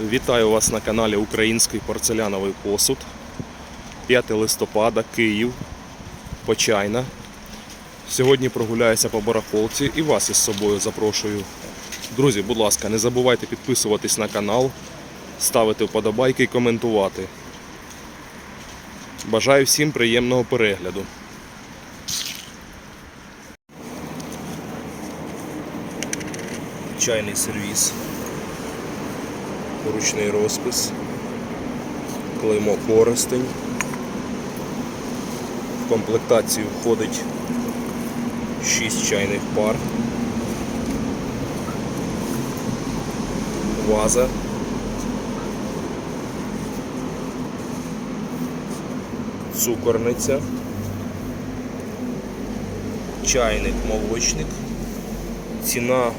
Вітаю вас на каналі Український порцеляновий посуд. 5 листопада, Київ, Почайна. Сьогодні прогуляюся по барахолці і вас із собою запрошую. Друзі, будь ласка, не забувайте підписуватись на канал, ставити вподобайки і коментувати. Бажаю всім приємного перегляду. Чайний сервіс ручний розпис, клеймо користень. В комплектацію входить 6 чайних пар, ваза, цукорниця, чайник молочник. Ціна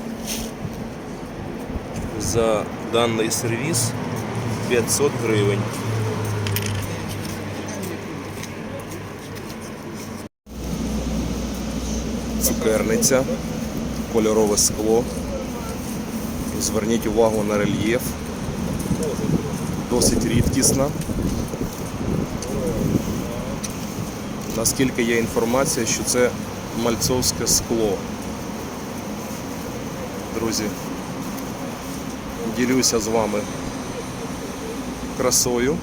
за даний сервіс 500 гривень. Цукерниця, кольорове скло. Зверніть увагу на рельєф. Досить рідкісна. Наскільки є інформація, що це мальцовське скло. Друзі, ділюся з вами красою.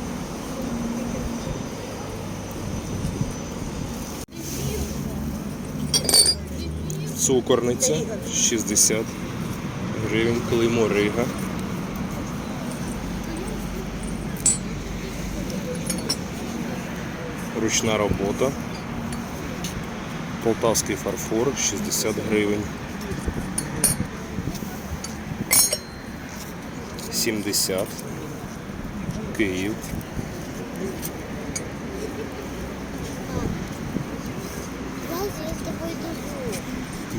Цукорниця 60 гривень, клеймо Рига. Ручна робота. Полтавський фарфор 60 гривень. 70 Київ.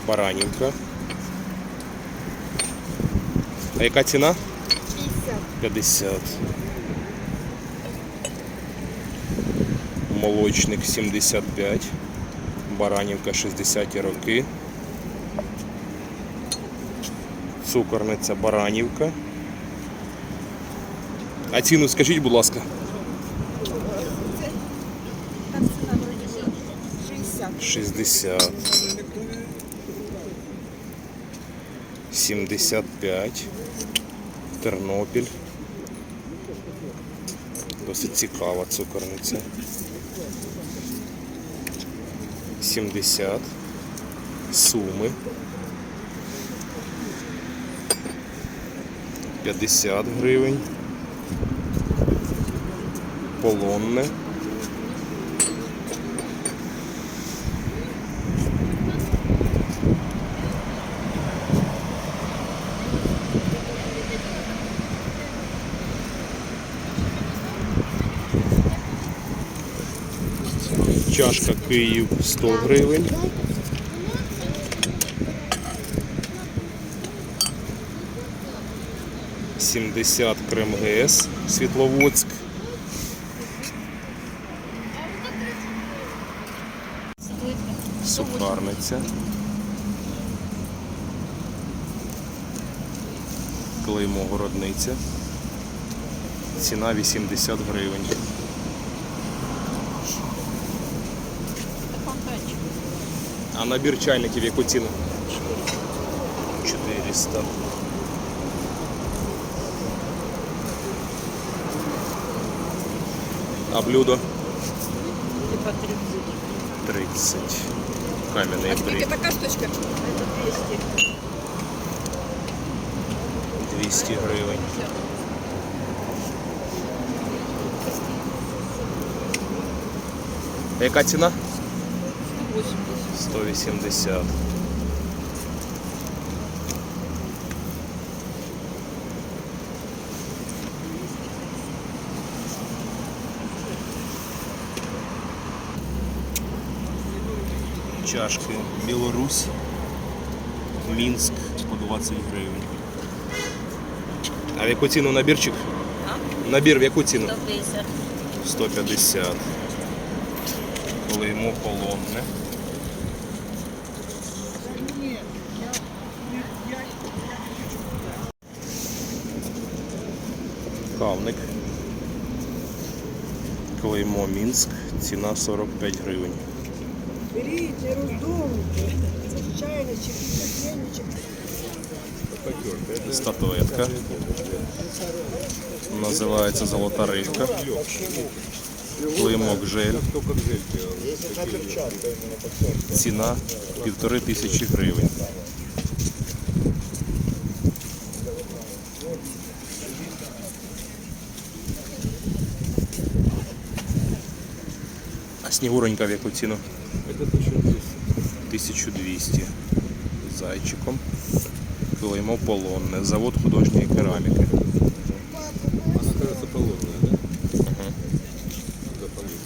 Баранівка. А яка ціна? 50. 50. Молочник 75. Баранівка 60 роки. Цукорниця Баранівка. А ціну скажіть, будь ласка. Там ціна вроді 60. 60. 75. Тернопіль. Досить цікава цукорниця. 70. Суми. 50 гривень. Полонне. Чашка Київ 100 гривень. Сімдесят Кремгс Світловодськ. Сухарниця. Клеймо городниця. Ціна 80 гривень. А набір чайників яку ціну? 400. А блюдо? Типа 30. 30. Кам'яний А скільки така штучка? Це 200. 200 гривень. А яка ціна? 80. 180. Чашки Білорусь, Мінськ по 20 гривень. А в яку ціну набірчик? Набір в яку ціну? 150. 150. Клеймо полонне. Кавник. Клеймо Мінськ. Ціна 45 гривень. Берите, раздумайте. Чайничек, кофейничек. Статуетка. Називається Золота рибка. Клеймок жель. Ціна півтори тисячі гривень. А снігуронька в яку ціну? Это 1200. 1200 з зайчиком. Клеймо полонне. Завод художньої кераміки. Она, кажется, полонная, да? Да, полонная.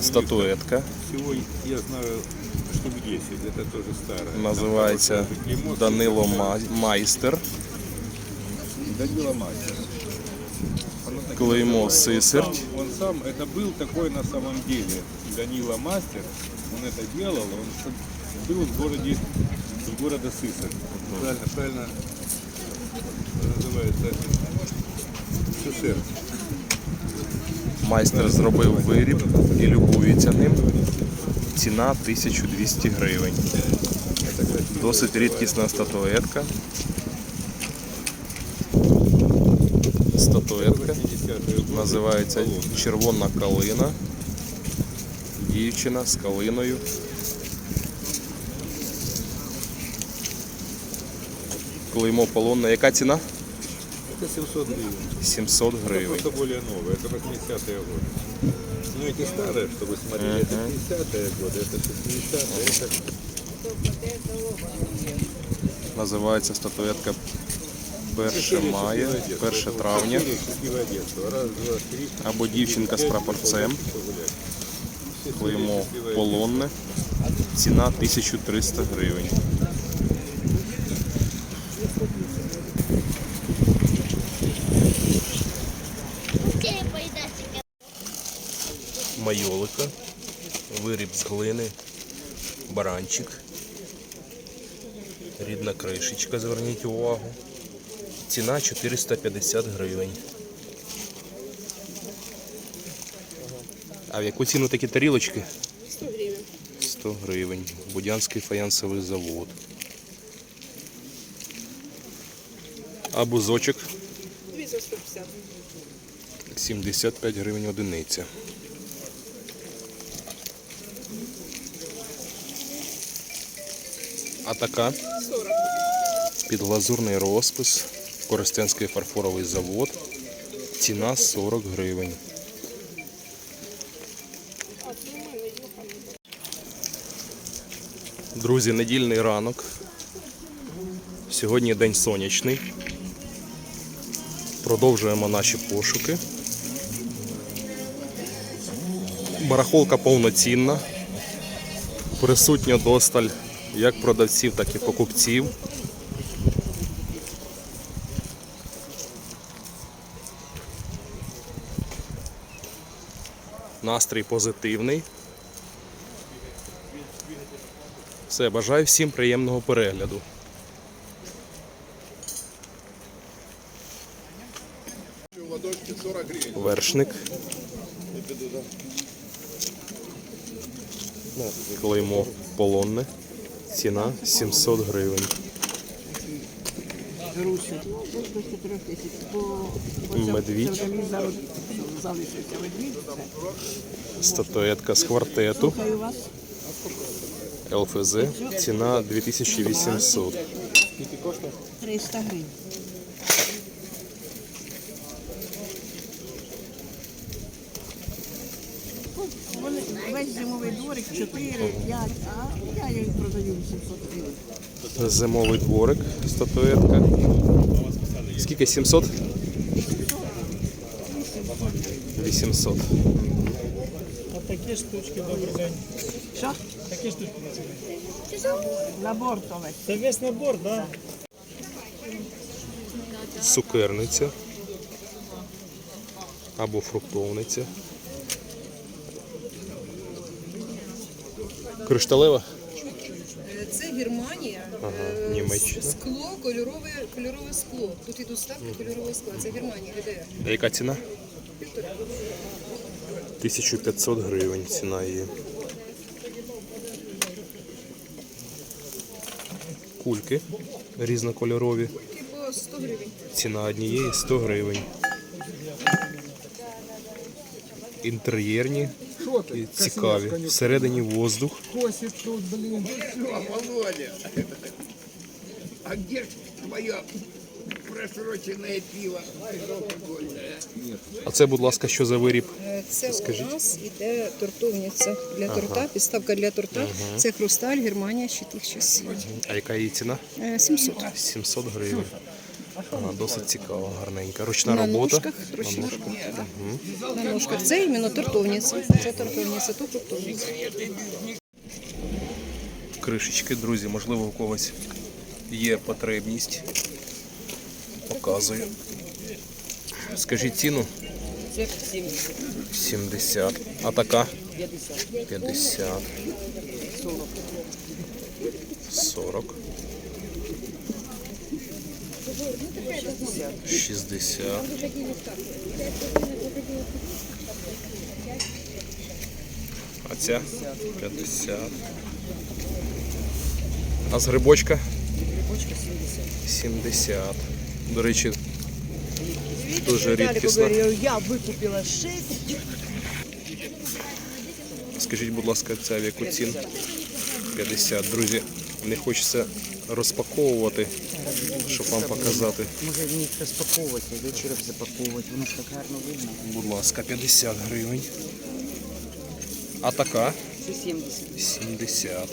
Статуетка. Всего я знаю штук 10, это тоже старое. Називається Там хорошее клеймо, Данило всё Ма- Майстер. Данила Мастер. Он так и Клеймо называется. Он Сысерть. сам- Он сам, это был такой на самом деле Данила Мастер. Он это делал, он с- был в городе, из города Сысерть. Правильно, правильно называется Сысерть. Майстер зробив виріб і любується ним. Ціна 1200 гривень. Досить рідкісна статуетка. Статуетка 50-е годы. називається Червона калина. Дівчина з калиною. Клеймо полонне. Яка ціна? Это 700 гривен. 700 Это гривень. просто более новые, это 80-е годы. Ну эти старые, чтобы смотрели, это 50-е годы, это 60-е, это Називається статуетка 1 мая, 1 травня. Четыре счастливое детство. Раз, два, три. Або дівчинка з прапорцем. Клеймо полонне. Ціна 1300 гривень. Майолика. Виріб з глини. Баранчик. Рідна кришечка, зверніть увагу. Ціна 450 гривень. А в яку ціну такі тарілочки? 100 гривен. 100 гривень. Будянський фаянсовий завод. А бузочок 200 150. 75 гривень одиниця. А така 40. підглазурний розпис. Коростенський фарфоровий завод. Ціна 40 гривень. Друзі, недільний ранок. Сьогодні день сонячний. Продовжуємо наші пошуки. Барахолка повноцінна. Присутня досталь як продавців, так і покупців. Настрій позитивний. Все, бажаю всім приємного перегляду. Вершник. Клеймо полонне. Ціна 700 гривень. Груші. До 4 тисяч. Бо Медвідь. медвідь. Статуетка з квартету. ЛФЗ. Ціна 2800. 300 гривень. Весь зимовий дворик 4, 5, а я їх продаю 800 гривень. Зимовий дворик. Статуетка. Скільки? 700? 800. Такі штучки, добрий день. Що? Такі штучки на ціні. Набор то весь. Це весь набор, так? Да? Цукерниця. Або фруктовниця. Кришталева. Це Германія, Ага, Е, Німеччина. Скло, кольорове, кольорове скло. Тут ідуть ставки кольорового скла. Це Германія, ГДР. А яка ціна? Півтора. 1500 гривень ціна її. Кульки різнокольорові. Тільки по 100 гривень. Ціна однієї 100 гривень. Інтер'єрні і цікаві. Всередині воздух. А где ж твое просроченное пиво? А це, будь ласка, що за виріб? Це Скажіть. у нас іде тортовниця для торта, підставка для торта. Це хрусталь, Германія ще тих часів. А яка її ціна? Е, 700. 700 гривень. Ага, досить цікава, гарненька. Ручна На робота. ножках, ручна робота. На ножках. Це іменно тортовниця. Це тортовниця, то тортовниця. кришечки, друзі, можливо, у когось є потребність. Показую. Скажіть ціну. 70. А така? 50. 40. 60. А ця? 50. А з грибочка? Грибочка 70. 70. До речі, дуже рідкісно. Я викупила 6. Скажіть, будь ласка, ця в яку ціну? 50. Друзі, не хочеться розпаковувати, щоб вам показати. Може мені розпаковувати, а вечором запаковувати, воно ж так гарно видно. Будь ласка, 50 гривень. А така? Це 70. 70.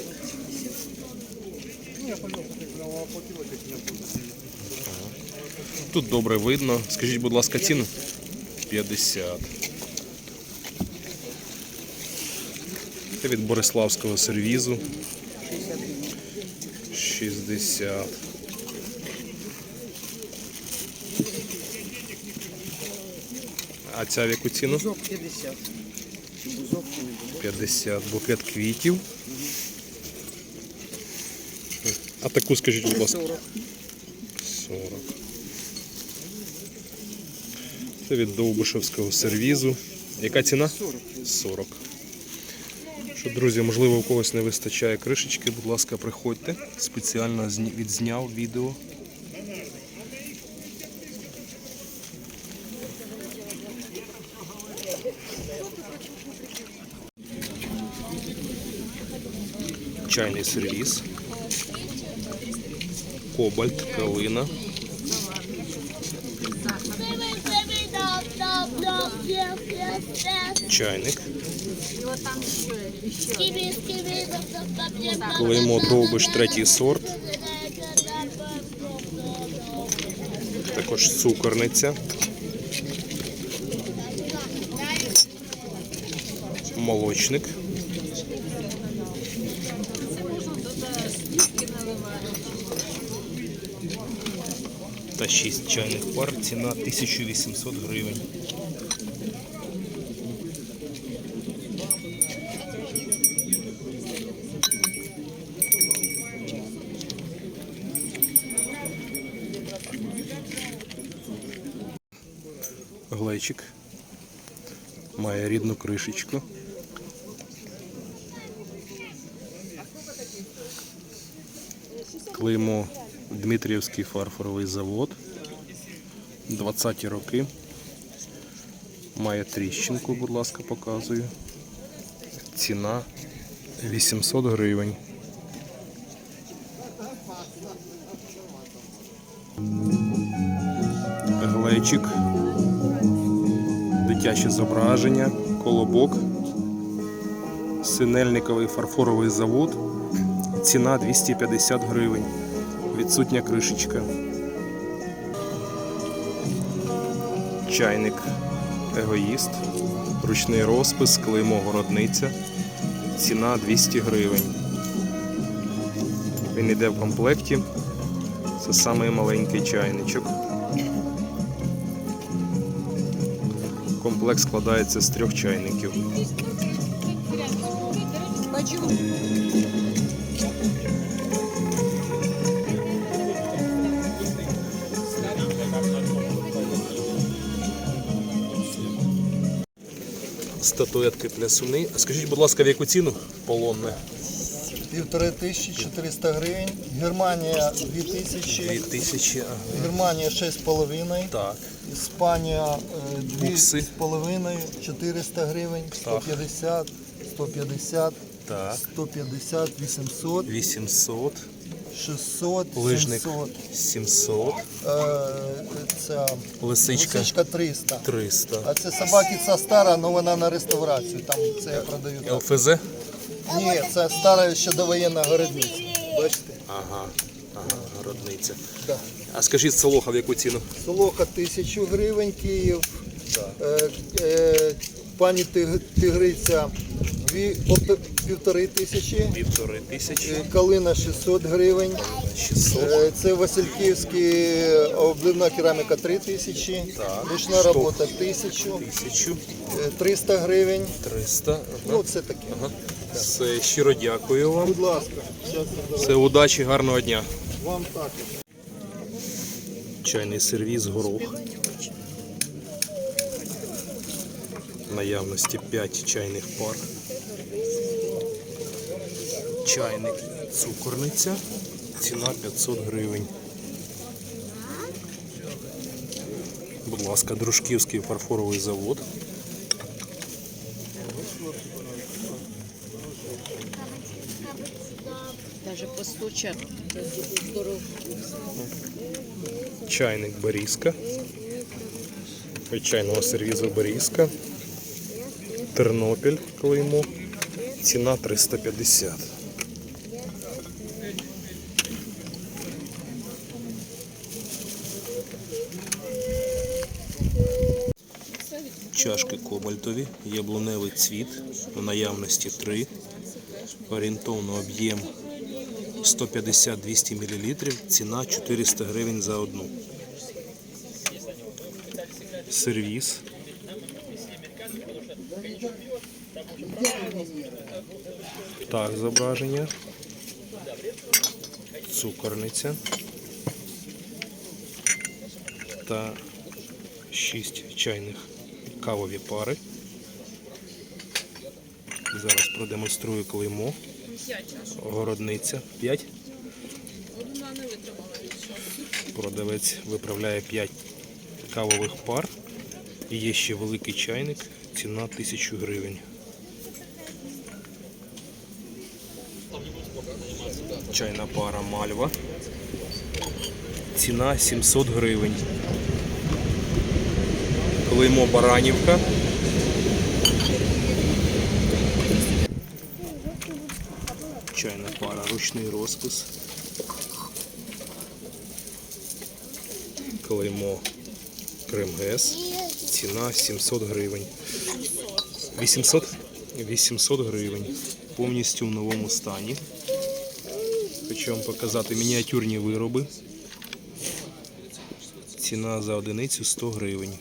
Тут добре видно. Скажіть, будь ласка, ціну? 50. Це від Бориславського сервізу. 60. А ця в яку ціну? Бузок 50. Чи бузок, чи не бузок. 50 букет квітів. А таку скажіть, будь ласка. 40. 40. Це від Довбишевського сервізу. Яка ціна? 40. 40. Що, друзі, можливо, у когось не вистачає кришечки, будь ласка, приходьте. Спеціально відзняв відео. Чайний сервіс. Кобальт, калина. Чайник. Клеймо довбиш третій сорт. Також цукорниця. Молочник. Та 6 чайних пар. Ціна 1800 гривень. Глечик. Має рідну кришечку. Клеймо Дмитріївський фарфоровий завод. 20-ті роки. Має тріщинку, будь ласка, показую. Ціна 800 гривень. Глечик. Дитяче зображення, колобок. Синельниковий фарфоровий завод. Ціна 250 гривень. Відсутня кришечка. Чайник егоїст. Ручний розпис, клеймо городниця. Ціна 200 гривень. Він йде в комплекті. Це самий маленький чайничок. Комплекс складається з трьох чайників. Статуетки для суни. скажіть, будь ласка, в яку ціну полонне? Півтори тисячі 400 гривень. Германія 2000. 2000, ага. Германія 6,5. Так. Іспанія е, 2,5, 400 гривень, 150, 150, Так. 150, 800, 800, 600, лижник 700. 700, Е, Ця лисичка лисичка 300. 300. А це собакиця стара, але вона на реставрацію. Там це я продаю. так. ЛФЗ? Ні, це стара ще довоєнна городниця. Бачите? Ага. Ага, городниця. Да. А скажіть, солоха в яку ціну? Солоха тисячу гривень Київ. Е, е, пані Тигриця дві, півтори тисячі. Півтори тисячі, Е, Калина 600 гривень. 600. Е, Це Васильківський обливна кераміка 3 тисячі. Ручна робота 1000. 1000, Е, 300 гривень. 300. Ага. Ну, це таке. Ага. Все, щиро дякую вам. Будь ласка, Все, удачі, гарного дня. вам також. Чайний сервіз, горох. Наявності 5 чайних пар. Чайник цукорниця. Ціна 500 гривень. Будь ласка, Дружківський фарфоровий завод. Даже по 100 чар. Чайник Борізка. Від чайного сервізу Борізка. Тернопіль клеймо. Ціна 350. Чашки кобальтові, яблуневий цвіт, у наявності 3. Орієнтовно об'єм 150-200 мл, ціна 400 гривень за одну. Сервіс. Так, зображення. Цукорниця. Та 6 чайних кавові пари. Продемонструю клеймо. Городниця 5. Продавець виправляє 5 кавових пар. І є ще великий чайник, ціна 1000 гривень. Чайна пара мальва. Ціна 700 гривень. Клеймо Баранівка. Чайна пара, ручний розпис. Клеймо Кремгес. Ціна 700 гривень. 800? 800 гривень. Повністю в новому стані. Хочу вам показати мініатюрні вироби. Ціна за одиницю 100 гривень.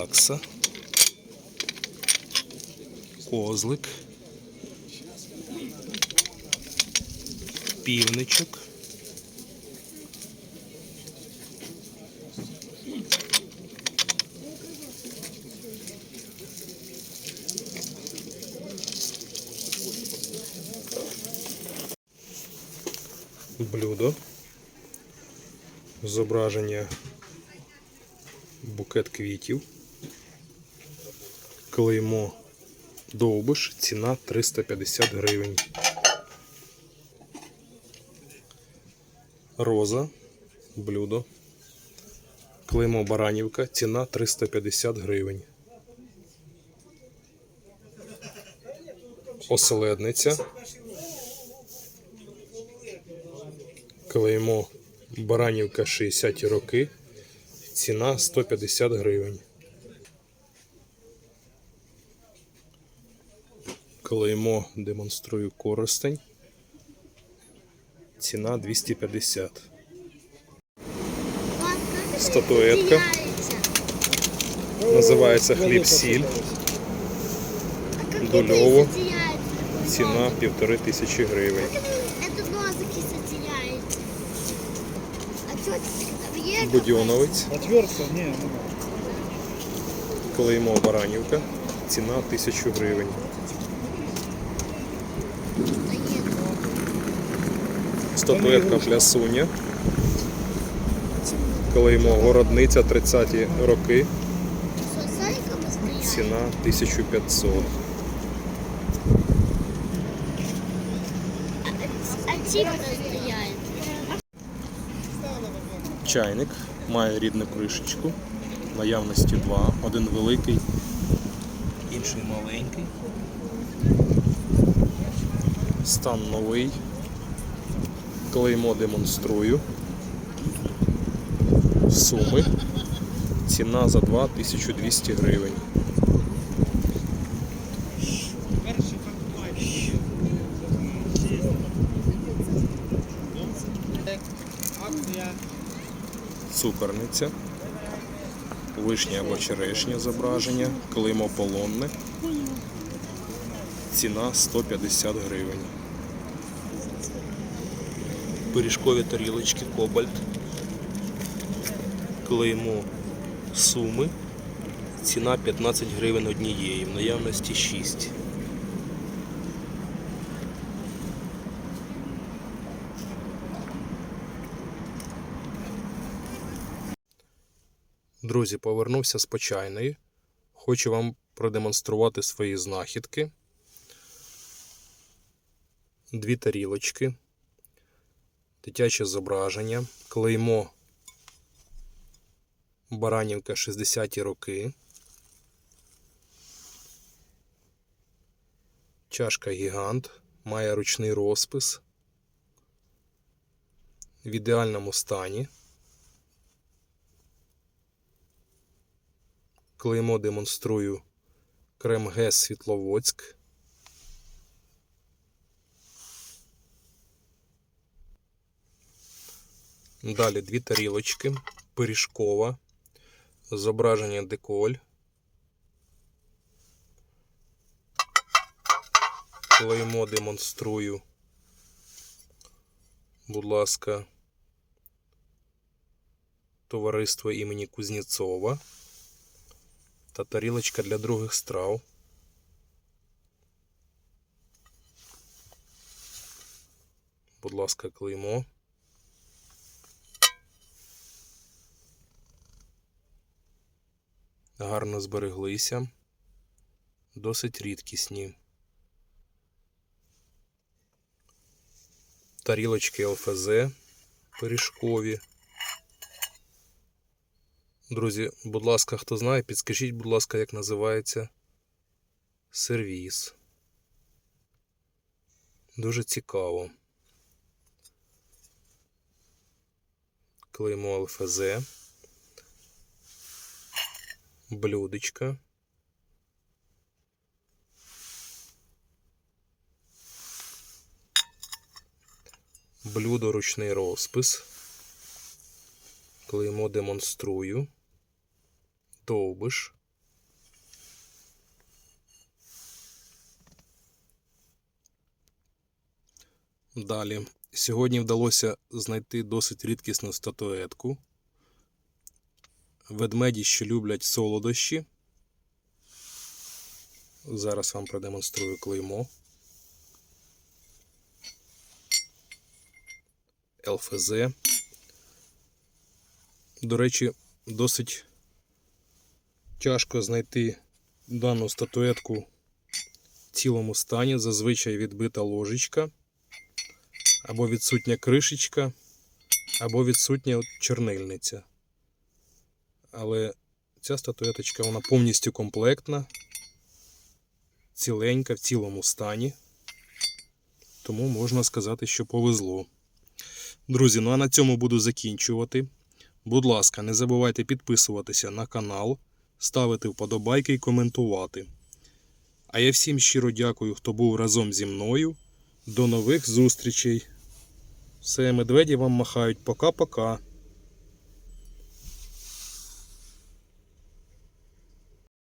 Такса. Козлик. Півничок. Блюдо. Зображення букет квітів. Клеймо довбиш, ціна 350 гривень. Роза, блюдо. Клеймо Баранівка, ціна 350 гривень. Оселедниця. Клеймо Баранівка 60 роки. Ціна 150 гривень. Клеймо демонструю користень. Ціна 250. Статуетка. Називається хліб сіль. Дульово. Ціна півтори тисячі гривень. Будьоновець, клеймо Баранівка. Ціна тисячу гривень. Статуетка плясуня. Клеймо Городниця 30-ті роки. Ціна 1500. А ці хто стоять? Чайник має рідну кришечку. Наявності два. Один великий, інший маленький. Стан новий. Клеймо демонструю. Суми. Ціна за два 1200 гривень. Цукорниця. Вишня або черешня зображення. Клеймо полонне. Ціна 150 гривень. Пиріжкові тарілочки Кобальт. Клеймо суми. Ціна 15 гривень однієї, в наявності 6. Друзі, повернувся з почайної. Хочу вам продемонструвати свої знахідки. Дві тарілочки, дитяче зображення, клеймо Баранівка 60-ті роки. Чашка гігант, має ручний розпис. В ідеальному стані. Клеймо демонструю Кремгес Світловодськ. Далі дві тарілочки, пиріжкова, зображення деколь. Клеймо демонструю. Будь ласка, товариство імені Кузнєцова та тарілочка для других страв. Будь ласка, клеймо. Гарно збереглися. Досить рідкісні. Тарілочки ЛФЗ пиріжкові. Друзі, будь ласка, хто знає, підскажіть, будь ласка, як називається сервіс. Дуже цікаво. Клеймо ЛФЗ. Блюдечка. Блюдо ручний розпис. Клеймо демонструю. Довбиш. Далі. Сьогодні вдалося знайти досить рідкісну статуетку. Ведмеді, що люблять солодощі. Зараз вам продемонструю клеймо. ЛФЗ. До речі, досить тяжко знайти дану статуетку в цілому стані. Зазвичай відбита ложечка, або відсутня кришечка, або відсутня от чорнильниця. Але ця статуеточка вона повністю комплектна, ціленька в цілому стані. Тому можна сказати, що повезло. Друзі, ну а на цьому буду закінчувати. Будь ласка, не забувайте підписуватися на канал, ставити вподобайки і коментувати. А я всім щиро дякую, хто був разом зі мною. До нових зустрічей. Все, медведі вам махають. Пока-пока.